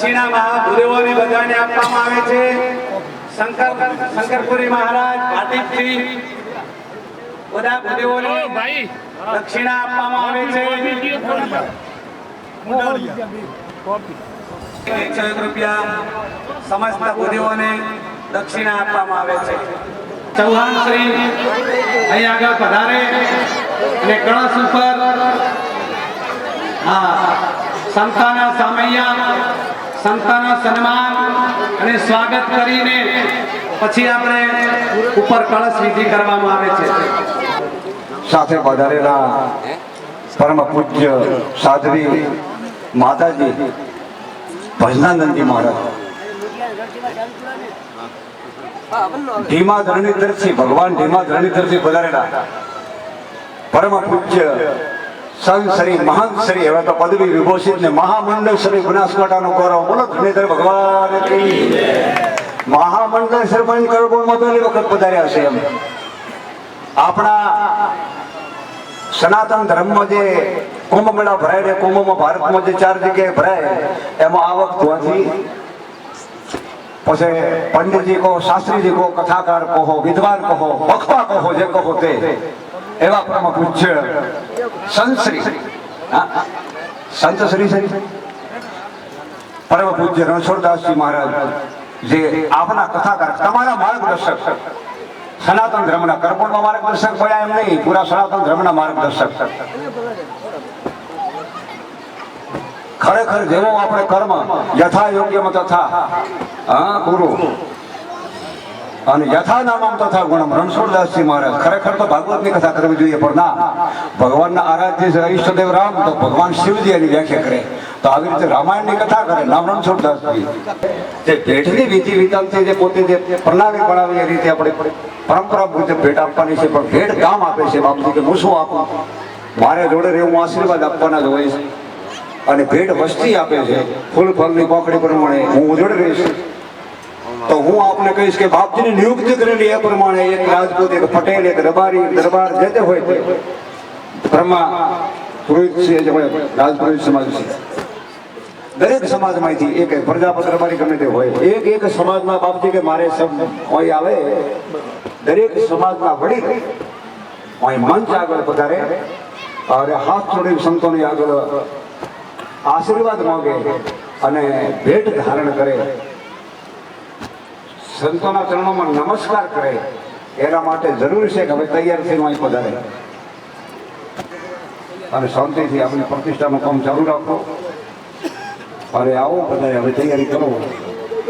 દક્ષિણા મહાભૂદેવોને બધાને આપવામાં આવે છે. શંકર શંકરપુરી મહારાજ ભાટીપથી બધા ભાઈ. દક્ષિણા આપવામાં આવે છે. એકસો એક રૂપિયા સમસ્ત ભૂદેવોને દક્ષિણા આપવામાં આવે છે. ચૌહાણ શ્રી અહીં આગળ પધારે અને કળશ ઉપર હા સંતાના સામૈયા સંતાના સન્માન અને સ્વાગત કરીને પછી આપણે ઉપર કળશ વિધિ કરવામાં આવે છે. સાથે પધારેલા પરમ પૂજ્ય સાધ્વી માતાજી, ભજનાનંદજી મહારાજ. ધીમા ધરણીધરથી, ભગવાન ધીમા ધરણીધરથી પધારેલા પરમ પૂજ્ય સંત શ્રી મહંત શ્રી, હવે તો પદવી વિભૂષિત ને મહામંડળ શ્રી બનાસકાંઠાનો ગૌરવ બોલો. ધરણીધર ભગવાન મહામંડળ સરપંચ તો એ વખત પધાર્યા છે એમ. આપણા સનાતન ધર્મમાં જે કુંભ મેળા ભરાય છે કુંભમાં ભારતમાં જે ચાર જગ્યાએ ભરાય, એમાં આવક ધોવાથી પછી પંડિતજી કહો, શાસ્ત્રીજી કહો, કથાકાર કહો, વિદ્વાન કહો વક્તા કહો, જે કહો તે. એવા પ્રમુખ પૂજ્ય સંતશ્રી. હા, સંતશ્રી શ્રી પરમ પૂજ્ય રણછોડદાસજી મહારાજ જે આપના કથાકાર તમારા માર્ગદર્શક સનાતન ધર્મના કર્પણમાં માર્ગદર્શક પડ્યા એમ નહીં પૂરા સનાતન ધર્મના માર્ગદર્શક. ખરેખર જેવો આપણે કર્મ યથા યોગ્યમાં તથા હા ગુરુ અને યથા નામમ તથા ગુણમ. રણછોડદાસજી મહારાજ, ખરેખર તો ભાગવતની કથા કરવી જોઈએ, પણ ના. ભગવાનના આરાધ્ય છે ઈષ્ટદેવ રામ, તો ભગવાન શિવજી એની વ્યાખ્યા કરે. તો આવી રીતે રામાયણની કથા કરે, નામ રણછોડદાસજી. જે ભેટની વિધિ વિધાનથી જે પોતે જે પ્રણાલી બનાવી એ રીતે આપણે પરંપરા મુજબ ભેટ આપવાની છે, પણ ભેટ કામ આપે છે બાપજી કે હું શું આપું. મારે જોડે રહેવું આશીર્વાદ આપવાના જ હોય છે. અને ભેટ વસ્તી આપે છે, ફૂલ ફળની પોખડી પ્રમાણે હું જોડે રહીશ તો હું આપને કહીશ કે બાપજીની નિયુક્તિ કરેલી એ પ્રમાણે એક રાજપૂત, એક પટેલ, એક દરબારી, દરબાર જે તે હોય તે. બ્રહ્મા, પુરોહિત છે જે હોય રાજપુરોહિત સમાજ છે. દરેક સમાજમાંથી એક પ્રજાપત દરબારી ગમે તે હોય. એક એક સમાજમાં બાપજી કે મારે સબ હોય આવે, દરેક સમાજના વડી અહીં મંચ આગળ પધારે અને હાથ જોડી સંતોની આગળ આશીર્વાદ માંગે અને ભેટ ધારણ કરે. સંતોના ચરણોમાં નમસ્કાર કરે, એના માટે જરૂરી છે કે હવે તૈયાર થઈને અહીં પધારે. અને શાંતિથી આપણી પ્રતિષ્ઠાનું કામ ચાલુ રાખો. અને આવો બધાએ, હવે તૈયારી કરો.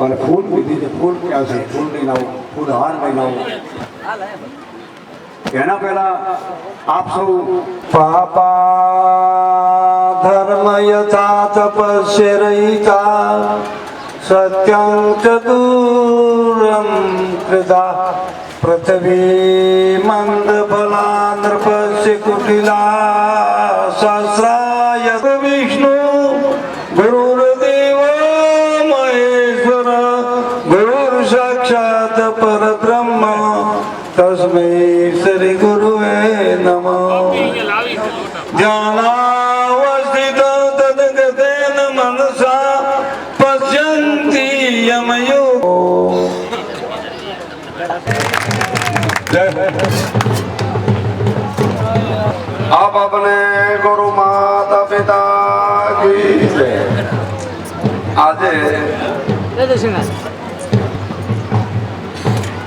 અને ફૂલ વિધિ છે, ફૂલ ક્યાં છે? ફૂલ લઈને આવો ફૂલ હાર લઈને આવો એના પહેલા આપ સૌ પાપા ધર્મ યથા તપસ્ય રહિતા सत्यं चतुरं कृदा पृथ्वी मन्दफला नृपस्य कुटिला. सहस्राय विष्णु गुरु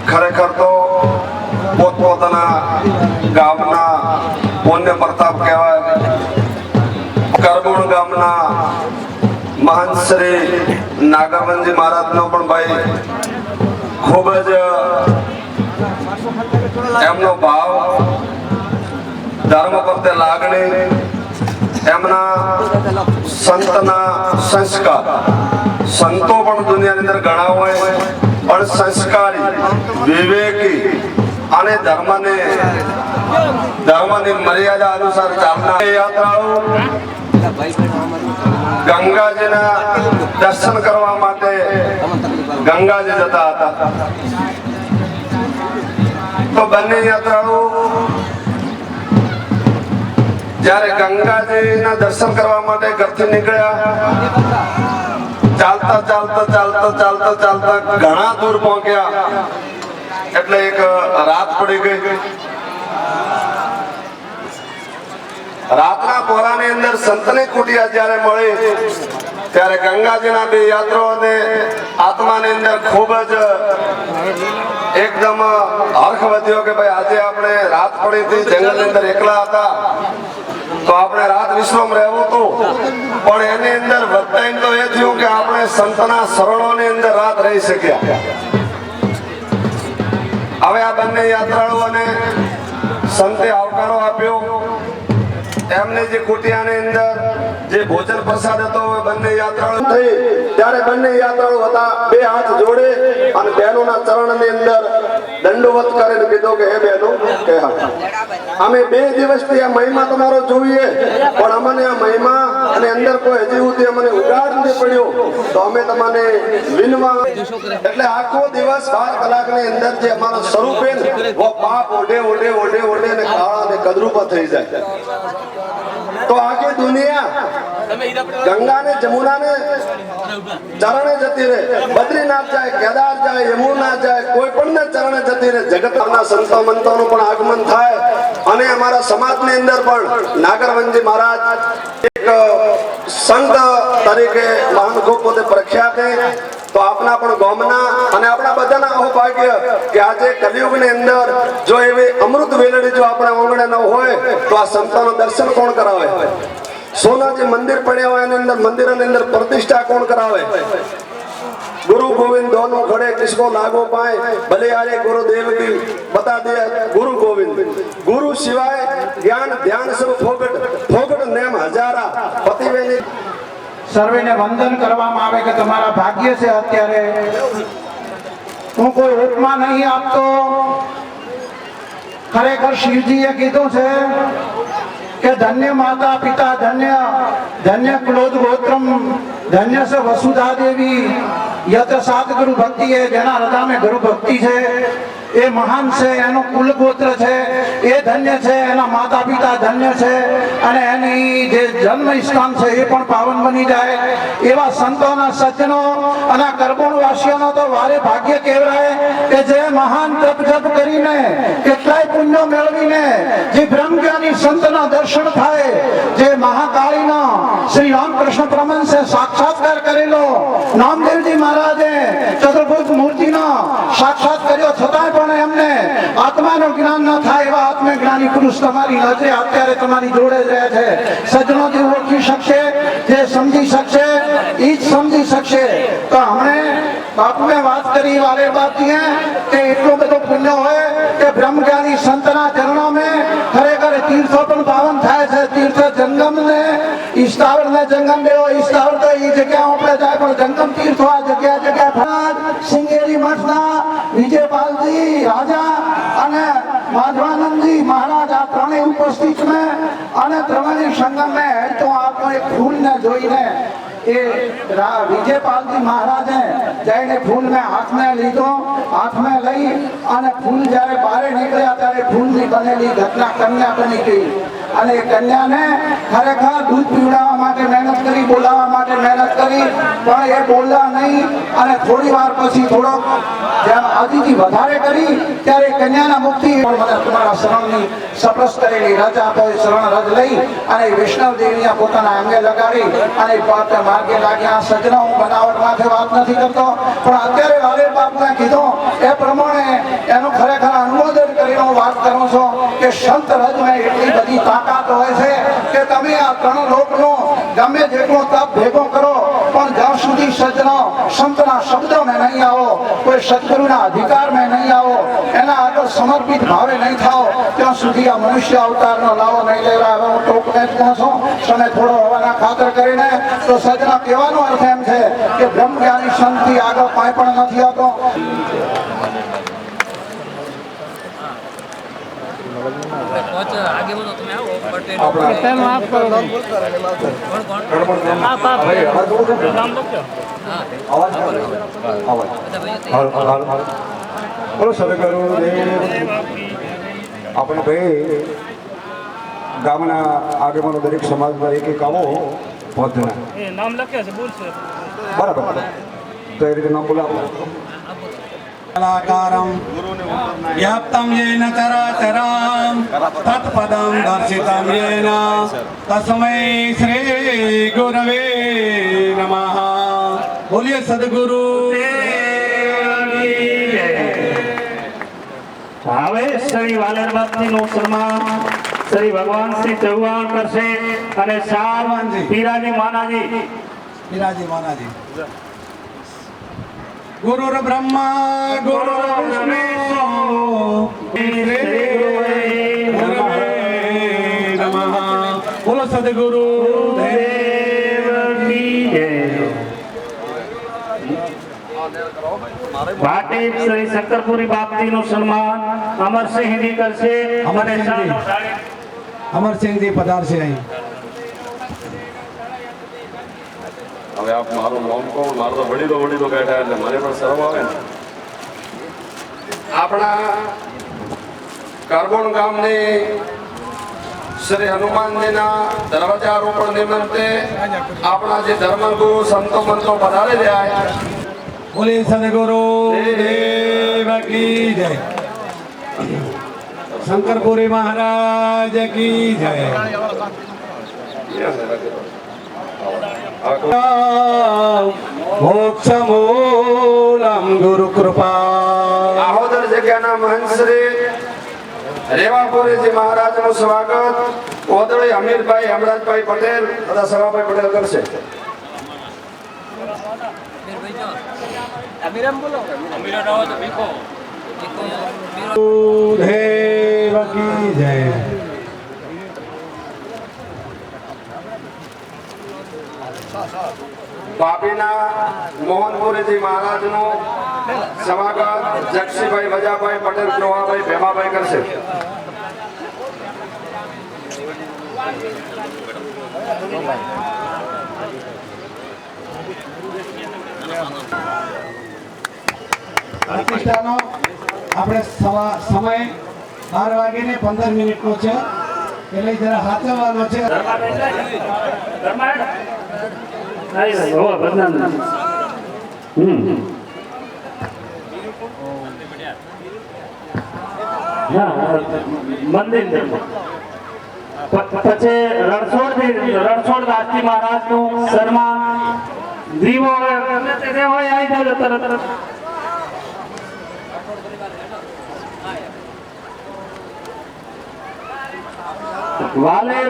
ખરેખર તો પોતપોતાના ગામના પુણ્ય પ્રતાપ કહેવાય. કરગુણ ગામના મહંત શ્રી નાગરવનજી મહારાજનો પણ ભાઈ ખૂબ જ એમનો ભાવ, ધર્મ પ્રત્યે લાગણી એમના સંતના સંસ્કાર. સંતો પણ દુનિયાની અંદર ઘણા હોય, પણ સંસ્કારી, વિવેકી અને ધર્મને, ધર્મની મર્યાદા અનુસાર ચાલનાર યાત્રાઓ ગંગાજીના દર્શન કરવા માટે ગંગાજી જતા હતા. તો બંને યાત્રાળુ જ્યારે ગંગાજીના દર્શન કરવા માટે ઘરથી નીકળ્યા, ચાલતા ચાલતા ચાલતા ચાલતા ચાલતા ઘણા દૂર પહોંચ્યા. એટલે એક રાત પડી ગઈ. રાતના પોરાની અંદર સંતની કુટિયા જ્યારે મળી, ત્યારે ગંગાજીના બે યાત્રાઓને આત્માની અંદર ખૂબ જ એકદમ હર્ખ વધ્યો કે ભાઈ આજે આપણે રાત પડી હતી, જંગલની અંદર એકલા હતા. તો આપણે રાત વિશ્રમ રહેવું હતું. પણ એની અંદર વધતા તો એ થયું કે આપણે સંતના શરણોની અંદર રાત રહી શક્યા. હવે આ બંને યાત્રાળુઓને સંતે આવકારો આપ્યો. એમને જે કુટિયાની અંદર જે ભોજન પ્રસાદ હતો બંને યાત્રાળુ થઈ. ત્યારે બંને યાત્રાળુ હતા, બે હાથ જોડે અને બહેનોના ચરણની અંદર દંડવત કરીને કીધો કે, હે બહેનો કે હા. અમે બે દિવસથી આ મહિમા તમારો જોઈએ, પણ અમને આ મહિમા અને અંદર કોઈ હજી સુધી અમને ઉગાડ નથી પડ્યો. તો અમે તમને વિનવા એટલે આખો દિવસ બાર કલાકની અંદર જે અમારો સ્વરૂપે પાપ ઓઢે ઓઢે ઓઢે ઓઢે ને કાળા ને કદરૂપા થઈ જાય. તો આખી દુનિયા ગંગા ને જમુના ને ચરણે જતી રહે. બદ્રીનાથ જાય, કેદાર જાય યમુના જાય, કોઈ પણ ને ચરણે જતી રહે. જગતના સંતો મંતોનું પણ આગમન થાય. અને અમારા સમાજની અંદર પણ નાગરવંજી મહારાજ એક સંત તરીકે મહાનુભવ પોતે પ્રખ્યાત તો આપના પણ ગોમના અને આપણા બધાના અહોભાગ્ય કે આજે કલયુગની અંદર જો એવી અમૃત વેલડી જો આપણા આંગણે ન હોય, તો આ સંતાનું દર્શન કોણ કરાવે? સોના જે મંદિર પડ્યા હોય, એની અંદર મંદિરની અંદર પ્રતિષ્ઠા કોણ કરાવે? ગુરુ ગોવિંદ દોનો ખડે કિસકો લાગો પાય, ભલે આરે ગુરુદેવ કી બતા દે ગુરુ ગોવિંદ. ગુરુ સિવાય જ્ઞાન, ધ્યાન સબ ફોગટ ફોગટ નેમ હજારા. સર્વેને વંદન કરવામાં આવે કે તમારા ભાગ્ય છે અત્યારે. હું કોઈ ઉપમા નહીં આપતો. ખરેખર શિવજીએ કીધું છે કે ધન્ય માતા પિતા, ધન્ય ધન્ય ક્લોદ ગોત્રમ, ધન્ય છે વસુધા દેવી, યત સાત ગુરુ ભક્તિ એ જેના હૃદયમાં ગુરુ ભક્તિ છે. એ મહાન છે, એનો કુલ ગોત્ર છે. એ ધન્ય છે, એના માતા પિતા ધન્ય છે, અને એની જે જન્મ સ્થાન છે એ પણ પાવન બની જાય. એવા સંતોના સજ્જનો અને આ કરબોણવાસીઓનો તો વારે ભાગ્ય કહેવાય કે જે મહાન તપ જપ કરીને, કેટલાય પુણ્યો મેળવીને, જે બ્રહ્મજ્ઞાની સંતના દર્શન થાય, જે મહાકાળીનો શ્રી રામકૃષ્ણ પ્રમંશે સાક્ષાત્કાર કરેલો, નામદેવજી મહારાજે ચતુર્ભુજ મૂર્તિનો સાક્ષાત કર્યો. છતાંય આત્માનું જ્ઞાન ન થાય એવા આત્મજ્ઞાની પુરુષ તમારી નજરે અત્યારે તમારી જોડે જ રહે છે સજ્જનો જે ઓળખી શકશે જે સમજી શકશે એ જ સમજી શકશે તો હમણે બાપુએ વાત કરી વારે બાપજીએ કે એટલો બધો પુણ્ય હોય કે બ્રહ્મજ્ઞાની સંતના ચરણો મેં ખરેખર તીર્થો પણ પાવન થાય છે તીર્થ જંગમ ને ઈસ્તાવર ને જંગમ બેવો ઈસ્તાવર તો એ જગ્યા આપણે જાય પણ જંગમ તીર્થો આ જગ્યા જગ્યા ફરાજ સિંગેરી મઠના વિજયપાલજી રાજા અને માધવાનંદજી મહારાજ આ ત્રણેય ઉપસ્થિત મેં અને ત્રણેય સંગમ મેં તો આપણો એક ફૂલ ને જોઈને એ વિજયપાલજી મહારાજે જઈને ફૂલ મેં હાથમાં લીધો હાથમાં લઈ અને ફૂલ જ્યારે બહાર નીકળ્યા ત્યારે ફૂલની બનેલી ઘટના કન્યા બની ગઈ. અને કન્યાને ખરેખર દૂધ પીવડાવવા માટે મહેનત કરી, બોલાવવા માટે મહેનત કરી, પણ એ બોલ્યા નહીં અને થોડી વાર પછી થોડોક જેમ અતિથિ વધારે કરી, ત્યારે કન્યાના મુક્તિ મને તમારા શરણની સપ્રસ કરેલી રજ એ શરણ રજ લઈ અને વૈષ્ણવ દેવીને પોતાના અંગે લગાડી અને પાત્ર માર્ગે લાગ્યા. સજના હું બનાવટ માથે વાત નથી કરતો, પણ અત્યારે વાલે બાપને કીધું, એ પ્રમાણે એનો ખરેખર અનુમોદન હું વાત કરું છું કે સંત રજમાં એટલી બધી તાકાત હોય છે કે તમે આ ત્રણ લોકનો ગમે જેટલો તપ ભેગો કરો, પણ જ્યાં સુધી સજનો સંતના શબ્દો મેં નહીં આવો, કોઈ સદગુરુના અધિકાર મેં નહીં આવો, એના આગળ સમર્પિત ભાવે નહીં થાઓ, ત્યાં સુધી આ મનુષ્ય અવતારનો લાવો નહીં લેવા હવે હું ટોકને જ પહોંચું તમે થોડો હવાના ખાતર કરીને તો સજના કહેવાનો અર્થ એમ છે કે બ્રહ્મ જ્ઞાની સંતથી આગળ કાંઈ પણ નથી આવતો. પહોંચ આગે બોલો તમે આવો બટ ટાઈમ આપ કરો. કોણ કોણ? આપ આપ. નામ લખજો. અવાજ અવાજ બધા હાલ હાલ હાલ. બોલો સદગુરુ દેવ. આપણે ભાઈ ગામના આગેવાનો દરેક સમાજમાં એક એક આવો પદના નામ લખ્યા છે બોલશે બરાબર તો એ રીતે નામ બોલાવો. કલાકારમ. વ્યાપ્તમ યેન ચરાચરામ તત્પદમ દર્શિતમ યેન તસ્મૈ શ્રી ગુરવે નમઃ બોલીએ સદગુરુ હવે શ્રી વાલર બાપજીનું સન્માન શ્રી ભગવાન શ્રી ચૌહાણ કરશે અને શાહ પીરાજી માનાજી પીરાજી માનાજી ગુરુર બ્રહ્મા ગુરુ વિષ્ણુ ગુરુવે નમઃ બોલો સદગુરુ ભાટી શ્રી શંકરપુરી બાપજી નું સન્માન અમરસિંહ કરશે સાહેબ અમરસિંહજી પધારશે અહીં હવે આપ મારું નામ કહો મારો તો વડીલો વડીલો બેઠા એટલે મને પણ શરમ આવે ને. આપણા કાર્બોન ગામની શ્રી હનુમાનજીના દરવાજા રોપણ નિમિત્તે આપણા જે ધર્મગુરુ સંતો મંતો પધારે જાય બોલે સદગુરુ દેવ કી જય. શંકરપુરી મહારાજ કી જય. મોક્ષ મૂલમ ગુરુ કૃપા આહોદર જગ્યાના મહંત શ્રી રેવાપુરીજી મહારાજનું સ્વાગત કોદળી હમીરભાઈ હમરાજભાઈ પટેલ તથા સવાભાઈ પટેલ કરશે અમીરો રહો તો બીકો બીકો બીરો દેવ કી જય વાપીના મોહનપુરીજી મહારાજનું સ્વાગત જગસીભાઈ વજાભાઈ પટેલ પ્રવાભાઈ ભેમાભાઈ કરશે. પ્રતિષ્ઠાનો આપણે સવા સમય બાર વાગીને પંદર મિનિટનો છે. એટલે જરા હાથવાનો છે. મંદિર પછી રણછોડ રણછોડ દાસજી મહારાજનું સન્માન દીવો હોય આવી જાય તરત વાલેર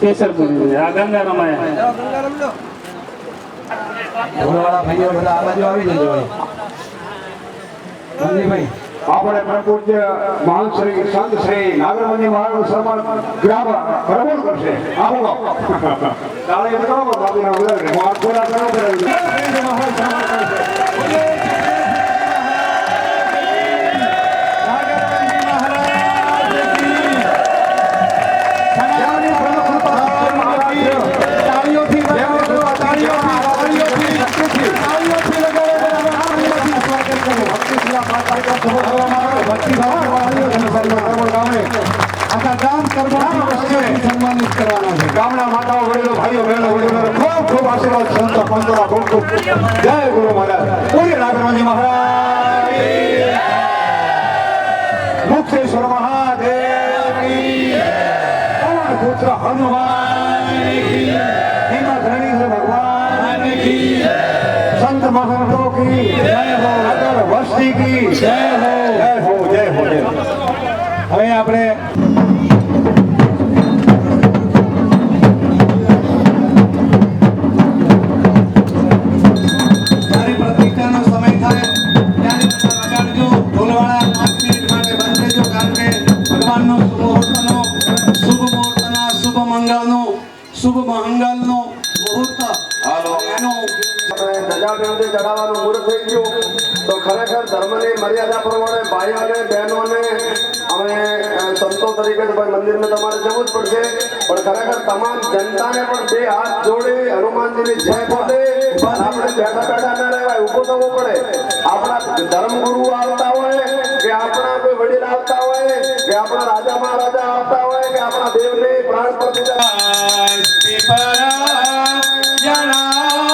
કેસરપુરી આ ગંગારામ રમાયા ઘોડાવાળા ભાઈઓ બધા આ બાજુ આવી જજો ભાઈ આપણે પરમ મહાન શ્રી સંત શ્રી નાગરમણી મહારાજ સન્માન ગ્રામ બરાબર કરશે. આવો તાળી બતાવો બાબુના ઉદાહરણ હું આ ખોરા કરો આખા ગામ વસ્તુઓથી સન્માનિત કરવાના છે ગામના માતાઓ, વડીલો, ભાઈઓ, બહેનો વડીલો ખૂબ ખૂબ આશીર્વાદ, સંતો પંતોના ખૂબ ખૂબ. જય ગુરુ મહારાજ. ભગવાન સંત હો અગર વસ્તી કી. જય હો. જય હો જય હો જય હવે આપણે મુહૂર્ત થઈ ગયું. તો ખરેખર ધર્મની મર્યાદા પ્રમાણે ભાઈઓને બહેનોને અમે સંતો તરીકે ભાઈ તમારે જવું જ પડશે. પણ ખરેખર તમામ જનતાને પણ બે હાથ જોડે હનુમાનજીની જય પડે આપણે બેઠા બેઠા ના રહેવાય, ઊભું થવું પડે. આપણા ધર્મગુરુ આવતા હોય કે આપણા કોઈ વડીલ આવતા હોય, કે આપણા રાજા મહારાજા આવતા હોય, કે આપણા દેવને પ્રાણ જણા